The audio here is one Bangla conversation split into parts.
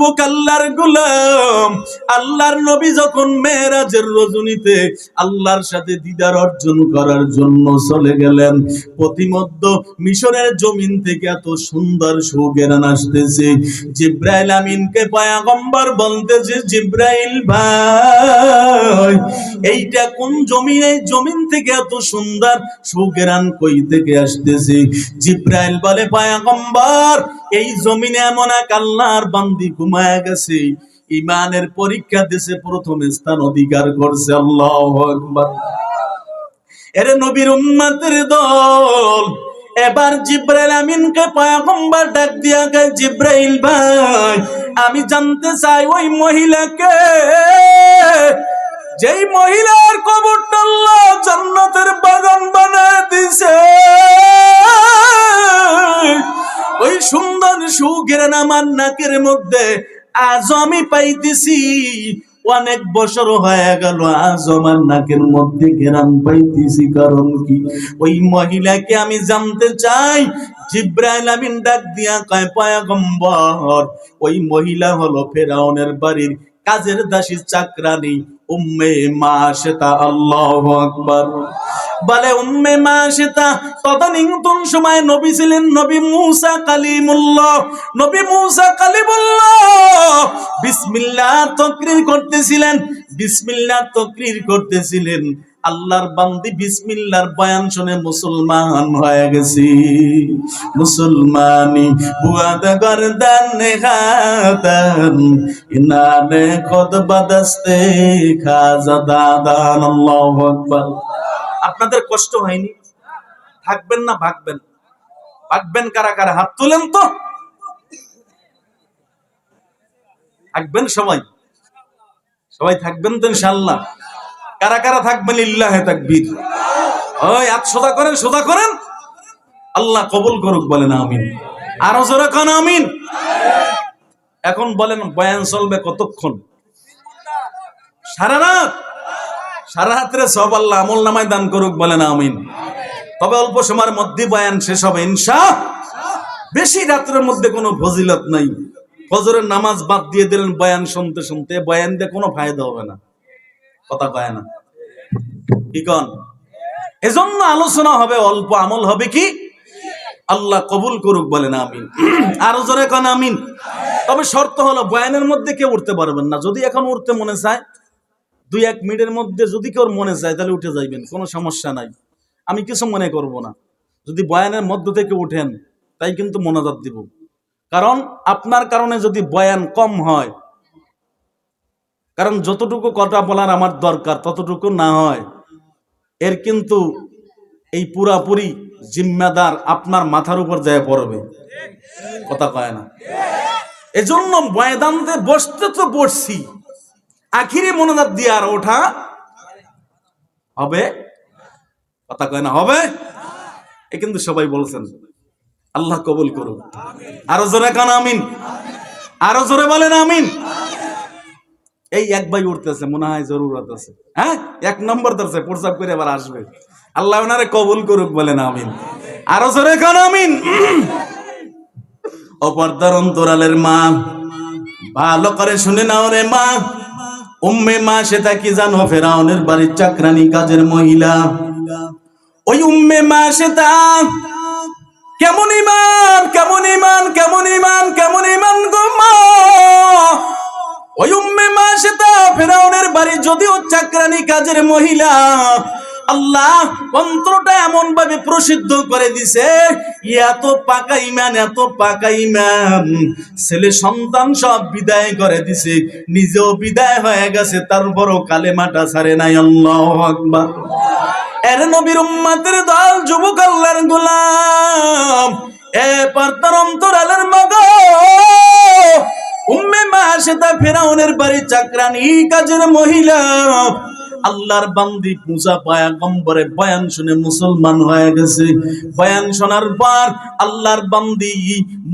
যুবক আল্লাহর গোলাম। আল্লাহর নবী যখন মেয়েরাজের রজনীতে আল্লাহর সাথে দিদার অর্জন করার জন্য চলে গেলেন প্রতিমধ্য মিশরের জমিন থেকে এত সুন্দর সুগেরান আসতেছে। জিব্রাইল আমিনকে পয়াগম্বর বলতেছে, জিব্রাইল ভাই, এইটা কোন জমিন? এই জমিন থেকে এত সুন্দর সুগেরান কই থেকে আসতেছে? জিব্রাইল বলে, পয়াগম্বর, এই জমিনে এমন এক আল্লাহর বান্দি ঘুমায় গেছে। ইমানের পরীক্ষা দেশে প্রথম স্থান অধিকার করছে। আল্লাহ এরে নবীর উম্মাতের দল, এবার জিব্রাইল আমিনকে পয়গম্বর ডাক দিয়া গে জিব্রাইল ভাই, আমি জানতে চাই ওই মহিলাকে যেই মহিলার কবরটা আল্লাহ জান্নাতের বাগান বানায় দিছে, ওই সুন্দর সুখের আমার নাকের মধ্যে আজ আমি পাইতেছি। অনেক বছর হয়ে গেল, আজ আমার নাকের মধ্যে ঘেরান পাইতেছি, কারণ কি? ওই মহিলাকে আমি জানতে চাই, জিব্রাইল আমিন ডাক দিয়া কয়, পয়গম্বর, ওই মহিলা হলো ফেরাউনের বাড়ির কাজের দাসী চাকরানি উম্মে মা সেতা আল্লাহ আকবার। বলে, উম্মে মা সেতা তদানীন্তন সময় নবী ছিলেন? নবী মুসা কালিমুল্লাহ। নবী মুসা কালিমুল্লাহ। বিসমিল্লাহ তকরির করতেছিলেন। বিসমিল্লাহ তকরির করতেছিলেন। আল্লাহর বান্দি বিসমিল্লার বয়ান শুনে মুসলমান হয়ে গেছি। মুসলমানি বুয়াদ বাদাস্তে, খাজা আপনাদের কষ্ট হয়নি? থাকবেন না, ভাগবেন। ভাগবেন কারা কারা? হাত তুলেন তো। থাকবেন সবাই। সবাই থাকবেন তো ইনশাল্লাহ কারা কারা থাকবেন? ইল্লাহে তাকবীর। ওই, হাত সোজা করেন সোজা করেন। আল্লাহ কবুল করুক, বলেন আমিন। আরও জোরে কান আমিন। এখন বলেন, বয়ান চলবে কতক্ষণ? সারা রাত? সারা রাত্রে সব আল্লাহ আমল নামায় দান করুক, বলেন আমিন। তবে অল্প সময়ের মধ্যে বয়ান শেষ হবে, ইনশা। বেশি রাত্রের মধ্যে কোনো ফজিলত নাই। ফজরের নামাজ বাদ দিয়ে দিলেন, বয়ান শুনতে শুনতে। বয়ান দিয়ে কোনো ফায়দা হবে না। কথা কয় না। কি কন? এজন্য আলোচনা হবে, অল্প আমল হবে কি? আল্লাহ কবুল করুক বলেন আমিন। আরও জোরে কন, আমিন। তবে শর্ত হলো, বয়ানের মধ্যে কেউ উঠতে পারবেন না। যদি এখন উঠতে মনে চায়, দুই এক মিনিটের মধ্যে যদি কেউ মনে চায়, তাহলে উঠে যাইবেন, কোনো সমস্যা নাই। আমি কিছু মনে করব না। যদি বয়ানের মধ্য থেকে উঠেন, তাই কিন্তু মোনাজাত দিব। কারণ, আপনার কারণে যদি বয়ান কম হয় কারণ যতটুকু কথা বলার আমার দরকার, ততটুকু না হয়। এর কিন্তু এই পুরাপুরি জিম্মাদার আপনার মাথার উপর যায় পড়বে। কথা কয় না। এজন্য ময়দানতে বসতে তো বসছি। আখিরে মনোজাত দিয়ে আর ওঠা হবে? কথা কয় না, হবে? এ কিন্তু সবাই বলছেন, আল্লাহ কবুল করুন আরও জোরে কান আমিন। আরও জোরে বলেন আমিন। এই এক ভাই উঠতেছে, মনে হয় জরুরত আছে। হ্যাঁ? এক নম্বর ধরছে, প্রসাব করে আবার আসবে। আল্লাহ ওনারে কবুল করুক বলেন, আমিন। আরও জোরে কান, আমিন। অপর্দার অন্তরালের মা, ভালো করে শুনে নাও রে মা। উম্মে মা, সেটা কি জানো? ফেরাউনের বাড়ির চাকরানি কাজের মহিলা। ওই উম্মে মা, সেটা কেমন ইমান কেমন ইমান কেমন ইমান কেমন ইমান গো মা। ওই উম্মে মা সেটা ফেরাউনের বাড়ি যদিও চাকরানি কাজের মহিলা, আল্লাহ অন্তরটা এমন ভাবে প্রসিদ্ধ করে দিছে, এত পাকা ইমান, এত পাকা ইমান। ছেলে সন্তান সব বিদায় করে দিছে, নিজেও বিদায় হয়ে গেছে, তারপরও কালেমাটা ছাড়ে নাই, আল্লাহ আকবার। এর নবীর উম্মাতের দল, যুবক আল্লাহর গোলাম, এ পার্তার অন্তরালের মগ উম্মে ফেরাউনের বাড়ি কাজের মহিলা। আল্লাহর বান্দি পূজা বয়ান শুনে মুসলমান হয়ে গেছে। বয়ান শোনার পর আল্লাহর বান্দি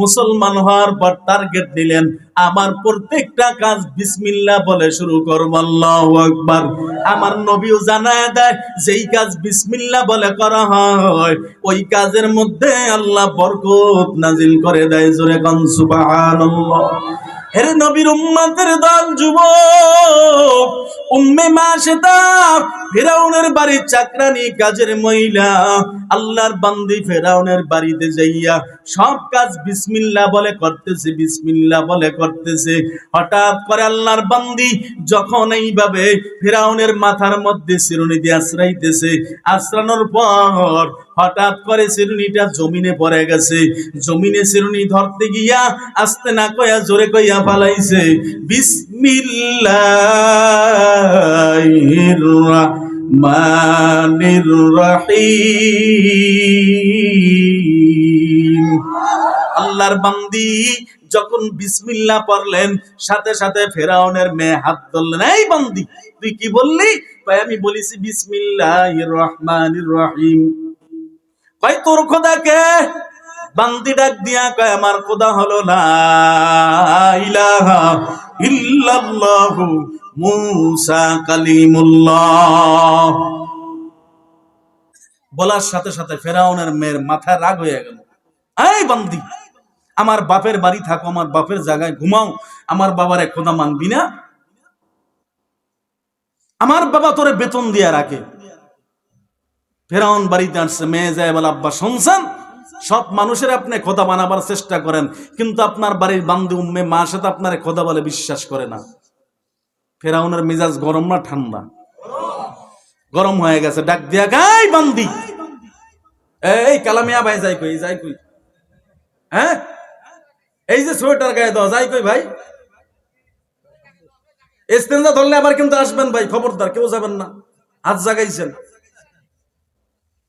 মুসলমান হওয়ার পর টার্গেট নিলেন, আমার প্রত্যেকটা কাজ বিসমিল্লাহ বলে শুরু করব, আল্লাহু আকবার। আমার নবীও জানায় দেয়, যেই কাজ বিসমিল্লাহ বলে করা হয়, ওই কাজের মধ্যে আল্লাহ বরকত নাজিল করে দেয়। জোরে কান, সুবহানাল্লাহ। হেরে নবীর উম্মাতের দল যুবক, উম্মে মা সেতা ফেরাউনের বাড়ির চাকরানি কাজের মহিলা, আল্লাহর বান্দি ফেরাউনের বাড়িতে যাইয়া সব কাজ বিসমিল্লাহ বলে করতেছে বিসমিল্লাহ বলে করতেছে। হঠাৎ করে আল্লাহর বান্দি যখন এইভাবে ফেরাউনের মাথার মধ্যে দিয়ে আশ্রাইতেছে, আশ্রানোর পর হঠাৎ করে চিরুনিটা জমিনে পড়ে গেছে। জমিনে চিরুনি ধরতে গিয়া আস্তে না কয়া জোরে কইয়া পালাইছে। বিসমিল্লাহির রহমানির রহিম। আল্লাহর বান্দি যখন বিসমিল্লাহ পড়লেন, সাথে সাথে ফেরাউনের মেয়ে হাত ধরলেন, এই বান্দি, তুই কি বললি? কয়, আমি বলেছি বিসমিল্লাহির রহমানির রহিম। কয় তোর খোদাকে বান্দি ডাক দিয়া কয়, আমার খোদা হলো না মুসা কালিমুল্লাহ। বলার সাথে সাথে ফেরাউনের মেয়ের মাথায় রাগ হয়ে গেল। এই বান্দি, আমার বাপের বাড়ি থাকো, আমার বাপের জায়গায় ঘুমাও, আমার বাবার খোদা মানবি না? আমার বাবা তোরে বেতন দিয়া রাখে। ফেরাউন বাড়িতে আসছে, মেয়ে যায় বলে আব্বা শুনছেন? সব মানুষের আপনি খোদা বানাবার চেষ্টা করেন, কিন্তু আপনার বাড়ির বান্ধু উম্মে মা সাথে আপনার খোদা বলে বিশ্বাস করে না। ফেরাউনের মেজাজ গরম না ঠান্ডা? গরম হয়ে গেছে, ডাক দিয়া গাই বান্দি! এই কালামিয়া ভাই, যাই কই যাই কই। হ্যাঁ? এই যে সোয়েটার গায়ে দাও, যাই কই ভাই। এস্তেঞ্জা ধরলে আবার কিন্তু আসবেন ভাই, খবরদার, কেউ যাবেন না। হাত জাগাইছেন।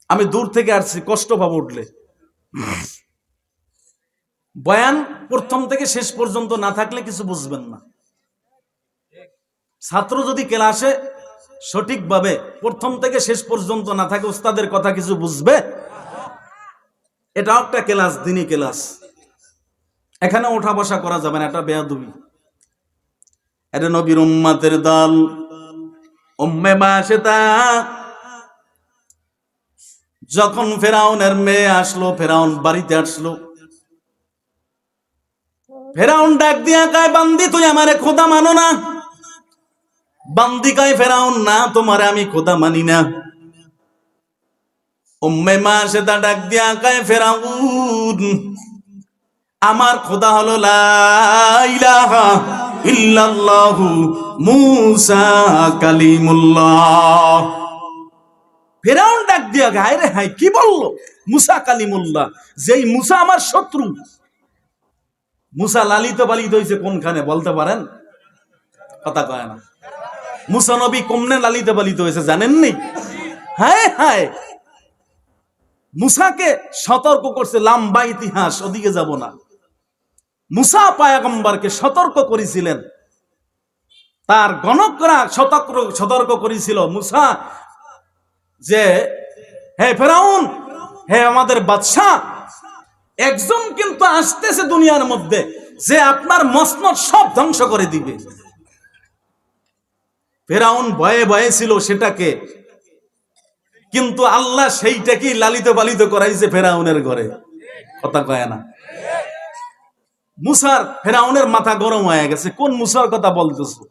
আমি দূর থেকে আসছি, কষ্ট পাবো উঠলে। বয়ান প্রথম থেকে শেষ পর্যন্ত না থাকলে কিছু বুঝবেন না। ছাত্র যদি ক্লাসে সঠিকভাবে প্রথম থেকে শেষ পর্যন্ত না থাকে ওস্তাদের কথা কিছু বুঝবে? এটাও একটা ক্লাস দিনই ক্লাস। এখানে ওঠা বসা করা যাবে না, এটা বেয়াদুবি। এটা নবীর উম্মাতের দল। উম্মে বাসেতা যখন ফেরাউনের মেয়ে আসলো, ফেরাউন বাড়িতে আসলো। ফেরাউন ডাক দিয়া কায়, বান্দি, তুই আমারে খোদা মানো না? বান্দি কায়, ফেরাউন, না, তোমারে আমি খোদা মানি না। উম্মে মা সেটা ডাক দিয়া কায়, ফেরাউন, আমার খোদা হলো লা ইলাহা ইল্লাল্লাহু মুসা কালিমুল্লাহ। ফেরাউন ডাক দিয়া গায় রে হাই কি বলল? মুসা কালিমুল্লাহ, যেই মুসা আমার শত্রু। মুসা লালিত পালিত হয়েছে কোনখানে, বলতে পারেন? কথা কয় না। মুসা নবী কমনে লালিত পালিত হয়েছে জানেননি হ্যাঁ হ্যাঁ। মুসাকে সতর্ক করছে, লাম্বা ইতিহাস, ওদিকে যাব না। মুসা পায়াগম্বরকে সতর্ক করেছিলেন। তার গণকরা সতর্ক সতর্ক করেছিল মুসা যে, হে ফেরাউন, হে আমাদের বাদশাহ, একজন কিন্তু আসতেছে দুনিয়ার মধ্যে, যে আপনার মসনদ সব ধ্বংস করে দিবে। ফেরাউন ভয়ে ভয়ে ছিল সেটাকে, কিন্তু আল্লাহ সেইটাকেই লালিত পালিত করাইছে ফেরাউনের ঘরে। কথা কয় না। মুসার ফেরাউনের মাথা গরম হয়ে গেছে, কোন মুসার কথা বলতেছো?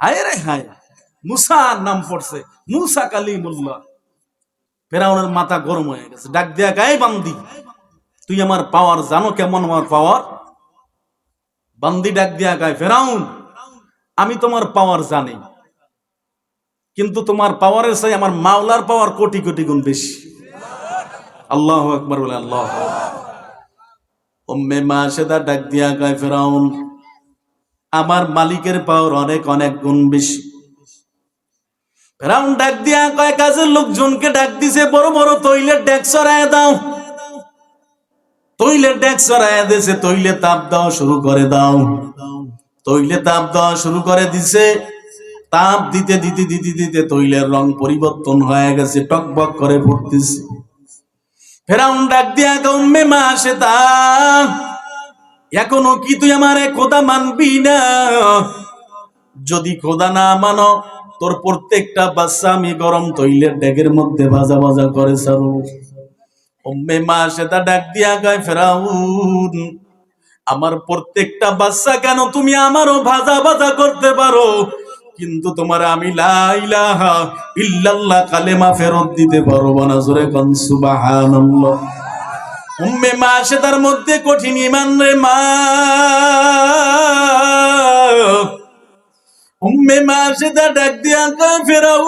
হায় রে হায়, মুসার নাম পড়ছে, মুসা কালিমুল্লাহ। ফেরাউনের মাথা গরম হয়ে গেছে। ডাক দিয়া, গায়ে বান্দি, তুই আমার পাওয়ার জানো কেমন আমার পাওয়ার? বান্দি ডাক দিয়া, গায় ফেরাউন, আমি তোমার পাওয়ার জানি, কিন্তু তোমার পাওয়ারের চাই আমার মাওলার পাওয়ার কোটি কোটি গুণ বেশি। আল্লাহ একবার বলে, আল্লাহ উম্মে মা সেদা ডাক দিয়া, গায় ফেরাউন, আমার মালিকের পাওয়ার অনেক অনেক গুণ বেশি। ফেরাউন ডাক দিয়া কয়, কাজের লোকজনকে ডাক দিছে, বড় বড় তৈলের ডেক সরায় দাও। তৈলের ডেক সরায় দিছে তৈলে তাপ দাও শুরু করে দাও। তৈলে তাপ দেওয়া শুরু করে দিছে, তাপ দিতে দিতে দিতে দিতে তৈলের রং পরিবর্তন হয়ে গেছে টকবক করে ফুটতেছে। ফেরাউন ডাক দিয়া গম্মে মা আসে তা এখনও কি তুই আমারে খোদা মানবি না? যদি খোদা না মানো তোর প্রত্যেকটা বাচ্চা আমি গরম তৈলের ডেকের মধ্যে ভাজা ভাজা করে সারু। উম্মে মা সেটা ডাক দিয়া গায় ফেরাউন, আমার প্রত্যেকটা বাচ্চা কেন তুমি আমারও ভাজা ভাজা করতে পারো? কিন্তু তোমার আমি লা ইলাহা ইল্লাল্লাহ কালেমা ফেরত দিতে পারব না। জোরে কোন, সুবহানাল্লাহ। উম্মে মা সে তার মধ্যে কঠিন ইমান রে মা। উম্মে মা সে তার ডাক দিয়া ফেরাউন,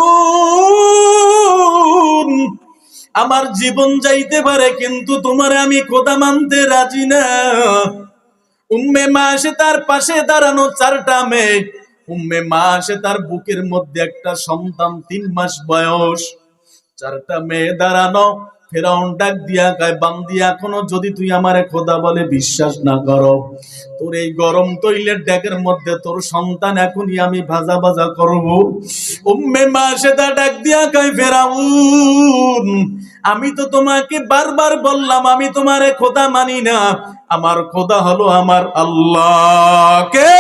আমার জীবন যাইতে পারে, কিন্তু তোমার আমি খোদা মানতে রাজি না। উম্মে মা সে তার পাশে দাঁড়ানো চারটা মেয়ে। উম্মে মা সে তার বুকের মধ্যে একটা সন্তান, তিন মাস বয়স। চারটা মেয়ে দাঁড়ানো ফেরাউন ডাক দিয়া গায় বান্দি এখনও যদি তুই আমারে খোদা বলে বিশ্বাস না করো। তোর এই গরম তৈলের ড্যাগের মধ্যে তোর সন্তান এখনই আমি ভাজা ভাজা করব। উম্মে মা সেটা ডাক দিয়া গায়, ফেরাউন, আমি তো তোমাকে বারবার বললাম, আমি তোমারে খোদা মানি না। আমার খোদা হলো আমার আল্লাহকে।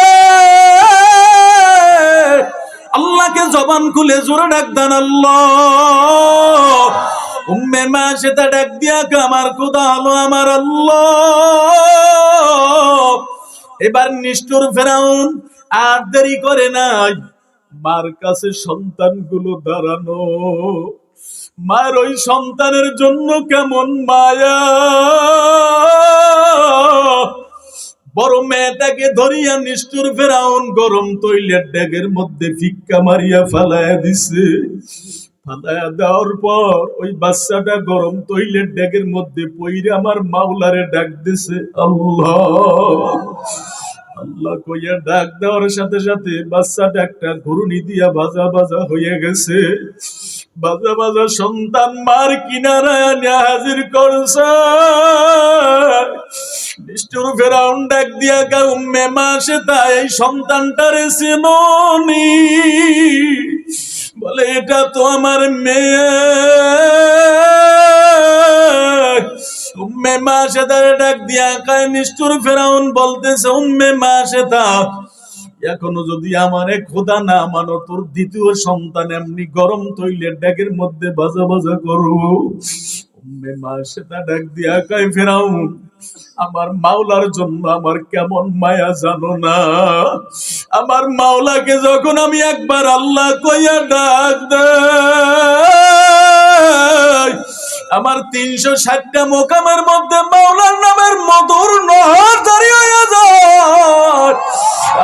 আল্লাহকে জবান খুলে জোরে ডাক দেন, আল্লাহ উম্মে মা সেটা ডাক দিয়া আমার খোদা হলো আমার আল্লাহ। এবার নিষ্ঠুর ফেরাউন আর দেরি করে নাই। মার কাছে সন্তানগুলো দাঁড়ানো। মার ওই সন্তানের জন্য কেমন মায়া। বড় মেয়েটাকে ধরিয়া নিষ্ঠুর ফেরাউন গরম তৈলের ড্যাগের মধ্যে ফিক্কা মারিয়া ফালায়া দিছে। ফালায়া দেওয়ার পর ওই বাচ্চাটা গরম তৈলের ড্যাগের মধ্যে পইরে আমার মাওলারে ডাক দিছে, আল্লাহ আল্লাহ কইয়া ডাক দেওয়ার সাথে সাথে বাচ্চাটা একটা ঘুরুনি দিয়া বাজা বাজা হয়ে গেছে। বাজা বাজা সন্তান মার আনিয়া হাজির করছে। নিষ্ঠুর ফেরাউন ডাক দিয়া গা উম্মে মা সে তাই এই সন্তানটারে সিননি বলে, এটা তো আমার মেয়ে। উম্মে মা সেতার ডাক দিয়া কায় নিষ্ঠুর ফেরাউন বলতেছে, উম্মে মা সেতা এখনও যদি আমারে খোদা না মানো, তোর দ্বিতীয় সন্তান এমনি গরম তৈলের ডাকের মধ্যে বাজা বাজা করব। উম্মে মা সেটা ডাক দিয়া কয়, ফেরাউন, আমার মাওলার জন্য আমার কেমন মায়া জানো না? আমার মাওলাকে যখন আমি একবার আল্লাহ কইয়া ডাক দেয় আমার তিনশো ষাটটা মোকামের মধ্যে মাওলার নামের মধুর নহর দাঁড়িয়ে হয়ে যায়।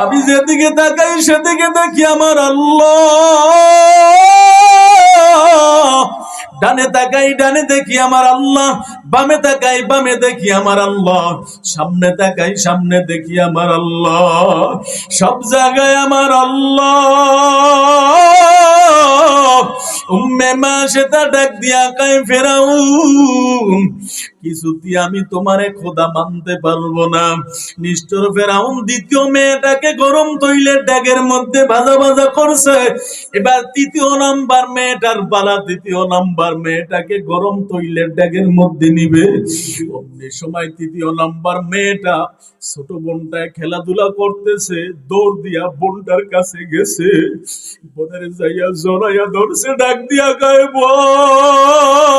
আমি যেদিকে তাকাই সেদিকে দেখি আমার আল্লাহ। ডানে তাকাই, ডানে দেখি আমার আল্লাহ, বামে তাকাই, বামে দেখি আমার আল্লাহ, সামনে তাকাই, সামনে দেখি আমার আল্লাহ, সব জায়গায় আমার আল্লাহ। উম্মে মা সেটা ডাক দিয়া কাই ফেরাউন কিছুতি আমি তোমারে খোদা মানতে পারব না। নিষ্ঠুর ফেরাউন দ্বিতীয় মেয়েটাকে গরম তৈলের ড্যাগের মধ্যে ভাজা ভাজা করছে। এবার তৃতীয় নাম্বার মেয়েটার পালা তৃতীয় নাম্বার মেয়েটাকে গরম তৈলের ড্যাগের মধ্যে নিবে। অমনি সময় তৃতীয় নাম্বার মেয়েটা ছোট বোনটায় খেলাধুলা করতেছে, দৌড় দিয়া বোনটার কাছে গেছে। বোনের যাইয়া জড়াইয়া ধরছে, ডাক দিয়া গায়ে বোন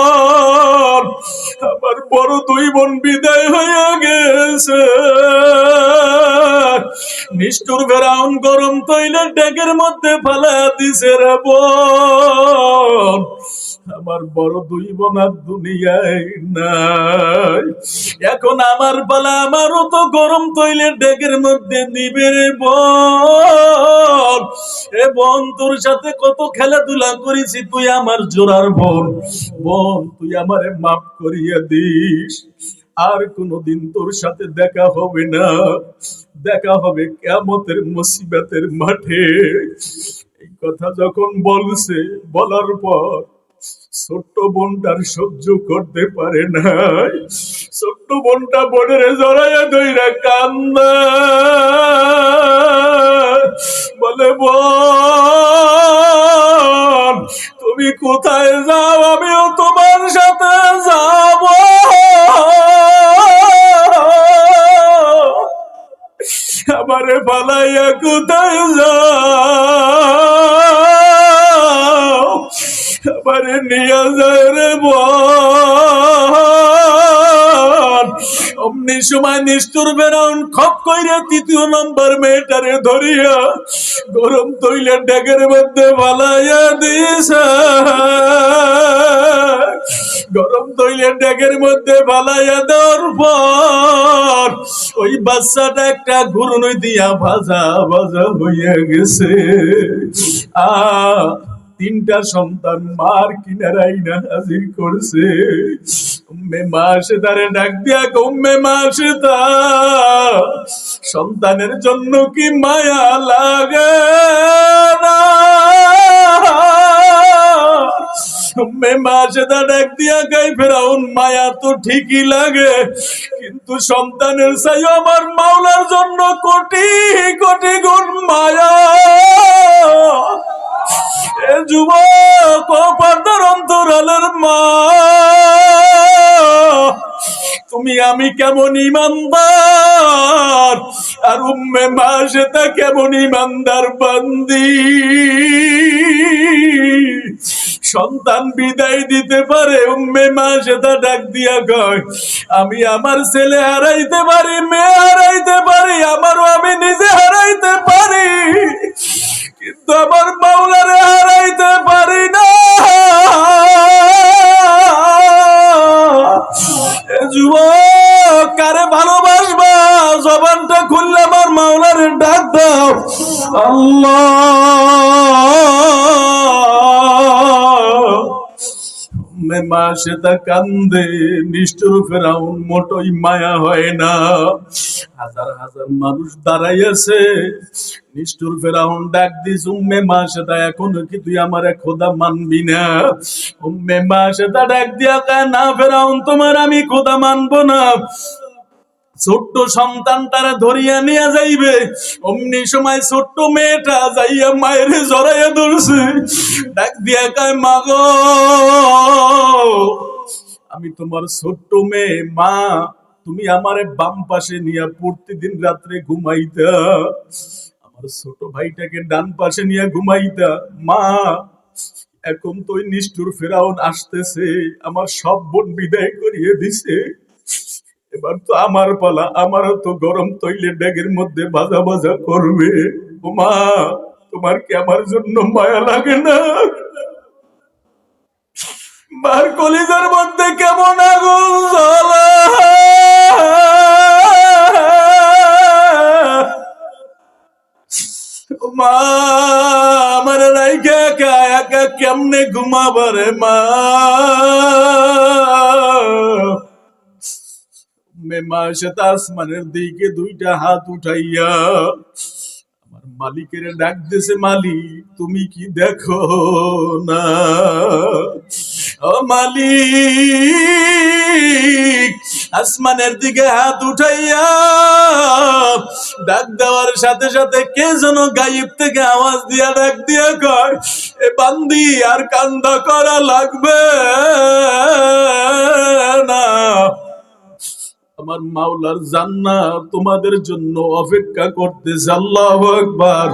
আমার বড় দুই বোন বিদায় হয়ে গেছে। নিষ্ঠুর ফেরাউন গরম তৈলের ডেকের মধ্যে ফালা দিছে রে বোন। আমার বড় দুই বোন আর দুনিয়ায় নাই। এখন আমার পালা, আমারও তো গরম তৈলের ডেকের মধ্যে দিবে রে বোন। এ বোন, তোর সাথে কত খেলাধুলা করেছি তুই আমার জোড়ার বোন। বোন, তুই আমারে মাফ করিয়া দিস। আর কোনদিন তোর সাথে দেখা হবে না। দেখা হবে কেমতের মুসিবতের মাঠে। এই কথা যখন বলছে, বলার পর ছোট্ট বোনটার সহ্য করতে পারে নাই। ছোট্ট বোনটা বোনের জড়াইয়া দইরা কান্দা। বলে, বোন, তুমি কোথায় যাও? আমিও তোমার সাথে যাব। আমারে পালাইয়া কোথায় যাও? আমারে নিয়ে যায় রে অমনি সময় নিষ্ঠুর বেরোন খপ কইরে তৃতীয় নম্বর মেয়েটারে ধরিয়া গরম তৈলের ডেকের মধ্যে ভালাইয়া দিস গরম তৈলের ডেকের মধ্যে ভালাইয়া দেওয়ার পর ওই বাচ্চাটা একটা ঘুরনই দিয়া ভাজা ভাজা হইয়া গেছে। আ তিনটা সন্তান মার কিনারাই না হাজির করছে। উম্মে মা সে তারে ডাক দিয়া উম্মে মা সে তা সন্তানের জন্য কি মায়া লাগে না? উম্মে মা ডাক দিয়া গাই ফেরাউন, মায়া তো ঠিকই লাগে, কিন্তু সন্তানের চাই আমার মাওলার জন্য কোটি তুমি আমি কেমন ইমানদার? আর উম্মে মা সেটা কেমন ইমানদার বান্দি? সন্তান বিদায় দিতে পারে, উম্মে মা সেটা ডাক দিয়া কয়, আমি আমার ছেলে হারাইতে পারি, মেয়ে হারাইতে পারি, আমারও আমি নিজে হারাইতে পারি। কিন্তু আমার মাওলারে হারাইতে পারি না। যুবক কারে ভালোবাসবা? জবানটা খুললে আমার মাওলার ডাক দাও। আল্লাহ। মে মা সেটা কান্দে, নিষ্ঠুর ফেরাউন মোটই মায়া হয় না। হাজার হাজার মানুষ দাঁড়াই আছে নিষ্ঠুর ফেরাউন ডাক দিস, উম্মে মা সেটা এখনও কি তুই আমার খোদা মানবি না? উম্মে মা সেটা ডাক দিয়া কয়, না ফেরাউন, তোমার আমি খোদা মানবো না। ছোট্ট সন্তান তারা ধরিয়া নিয়ে যাইবে। অমনি সময় ছোট্ট মেয়েটা যাইয়া মায়ের জড়াইয়া ধরছে। ডাক দিয়া কায় মাগো আমি তোমার ছোট্ট মেয়ে, মা। তুমি আমারে বাম পাশে নিয়ে প্রতিদিন রাত্রে ঘুমাইতা। আমার ছোট ভাইটাকে ডান পাশে নিয়ে ঘুমাইতা। মা, এখন তো নিষ্ঠুর ফেরাউন আসতেছে, আমার সব বোন বিদায় করিয়ে দিছে। এবার তো আমার পালা, আমারও তো গরম তৈলের ড্যাগের মধ্যে ভাজা ভাজা করবে। ও মা, তোমার কি আমার জন্য মায়া লাগে না? মার কলিজার মধ্যে কেমন আগুন জ্বলা মা, আমার রাইখা একা একা কেমনে ঘুমাবারে মা? মে মাসে আসমানের দিকে দুইটা হাত উঠাইয়া মালিকের ডাক দিছে মালিক, তুমি কি দেখো না? ও মালিক, আসমানের দিকে হাত উঠাইয়া ডাক দেওয়ার সাথে সাথে কে যেন গাইব থেকে আওয়াজ দিয়া ডাক দিয়া কয়, এ বান্দি, আর কান্দা করা লাগবে না। আমার মাওলার জান্নাত তোমাদের জন্য অপেক্ষা করতেছে, আল্লাহু আকবার।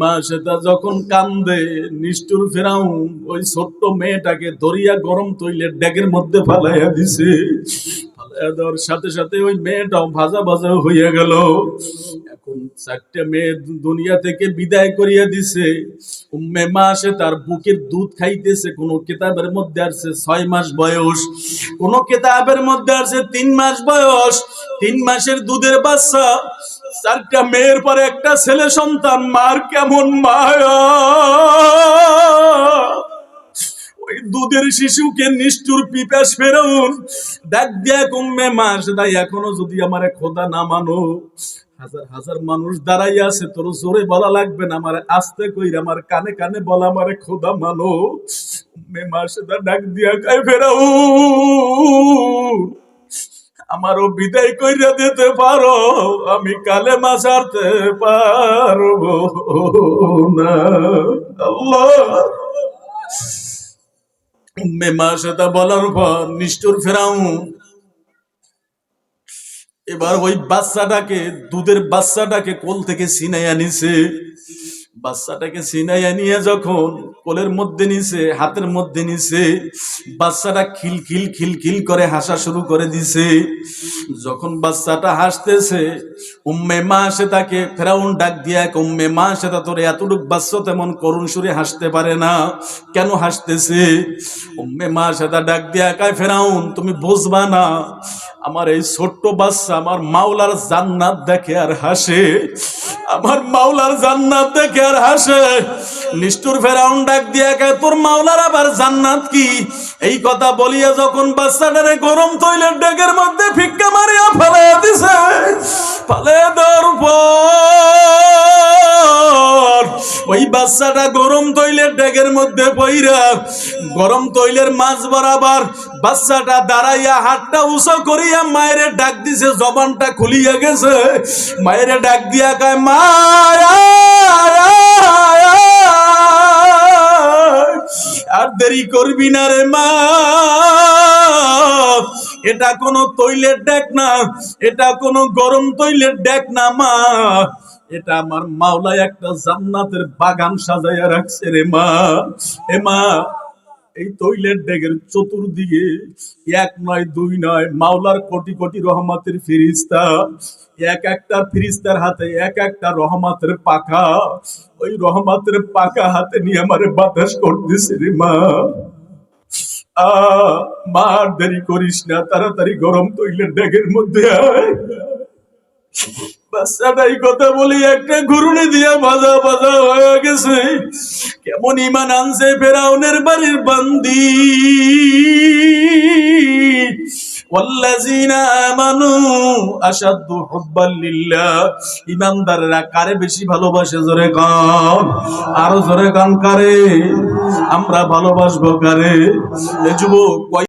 মা সেটা যখন কান্দে, নিষ্ঠুর ফেরাউন ওই ছোট্ট মেয়েটাকে ধরিয়া গরম তৈলের ড্যাগের মধ্যে ফালাইয়া দিছে। দেওয়ার সাথে সাথে ওই মেয়েটাও ভাজা ভাজা হইয়া গেল। এখন চারটে মেয়ে দুনিয়া থেকে বিদায় করিয়া দিছে। উম্মে মা আসে তার বুকের দুধ খাইতেছে, কোন কেতাবের মধ্যে আসছে ছয় মাস বয়স। কোন কেতাবের মধ্যে আসছে তিন মাস বয়স। তিন মাসের দুধের বাচ্চা। চারটা মেয়ের পরে একটা ছেলে সন্তান, মার কেমন মায়া। ওই দুধের শিশুকে নিষ্ঠুর পিপাস ফেরাউন ডাক দিয়া কমবে মাস দাই এখনও যদি আমার খোদা না মানো। হাজার হাজার মানুষ দাঁড়াই আছে, তোর জোরে বলা লাগবে না। আমার আস্তে কইরা, আমার কানে কানে বলা, আমার খোদা মানো। মে মাসে দা ডাক দিয়া কাই ফেরাউন, আমারও বিদায় কইরা দিতে পারো, আমি কালে মাসারতে পারব না। আল্লাহ। উম্মে মা সেটা বলার পর নিষ্ঠুর ফেরাউন। এবার ওই বাচ্চাটাকে, দুধের বাচ্চাটাকে কোল থেকে ছিনাইয়া নিছে। বাচ্চাটাকে সিনাইয়া নিয়ে যখন কোলের মধ্যে নিছে, হাতের মধ্যে নিছে, বাচ্চাটা খিল খিল খিল খিল করে হাসা শুরু করে দিছে। যখন বাচ্চাটা হাসতেছে, উম্মে মা সে তাকে ফেরাউন ডাক দিয়া এক উম্মে মা সে তা তোর এতটুক বাচ্চা তেমন করুণ সুরে হাসতে পারে না। কেন হাসতেছে উম্মে মা সে তা ডাক দিয়া কায়, ফেরাউন, তুমি বুঝবা না আমার এই ছোট্ট বাচ্চা আমার মাওলার জান্নাত দেখে আর হাসে। আমার মাওলার জান্নাত দেখে আর হাসে। নিষ্ঠুর ফেরাউন ডাক দিয়া কে, তোর মাওলার আবার জান্নাত কি? এই কথা বলিয়া যখন বাচ্চাটারে গরম তৈলের ডেকের মধ্যে ফিক্কা মারিয়া ফেলে দিছে, ফেলে দেওয়ার পর ওই বাচ্চাটা গরম তৈলের ডেকের মধ্যে পইরা, গরম তৈলের মাছ বরাবর বাচ্চাটা দাঁড়াইয়া হাতটা উঁচু করিয়া মায়ের ডাক দিছে, জবানটা খুলিয়া গেছে। মায়ের ডাক দিয়া কয় মায়া আর দেরি করবি না রে মা। এটা কোনো তৈলের ডেক না, এটা কোনো গরম তৈলের ডেক না মা। এটা আমার মাওলায় একটা জান্নাতের বাগান সাজাইয়া রাখছে রে মা। এ মা এই তৈলের ডেগের চতুর্দিকে এক নয় দুই নয় মাওলার কোটি কোটি রহমতের ফিরিস্তা, এক একটা ফিরিস্তার হাতে, এক একটা রহমতের পাখা। ওই রহমতের পাখা হাতে নিয়ে আমারে বাতাস করতেছে রে মা। মা দেরি করিস না, তাড়াতাড়ি গরম তৈলের ডেগের মধ্যে আয়। বাচ্চাটা এই কথা বলি, একটা ঘুরুনি দিয়া বাজা বাজা হয়ে গেছে। কেমন ইমান আনছে ফেরাউনের বাড়ির বান্দি। কারে বেশি ভালোবাসে জোরে কান? আরও জোরে কান কারে? আমরা ভালোবাসবো কারে? যুবক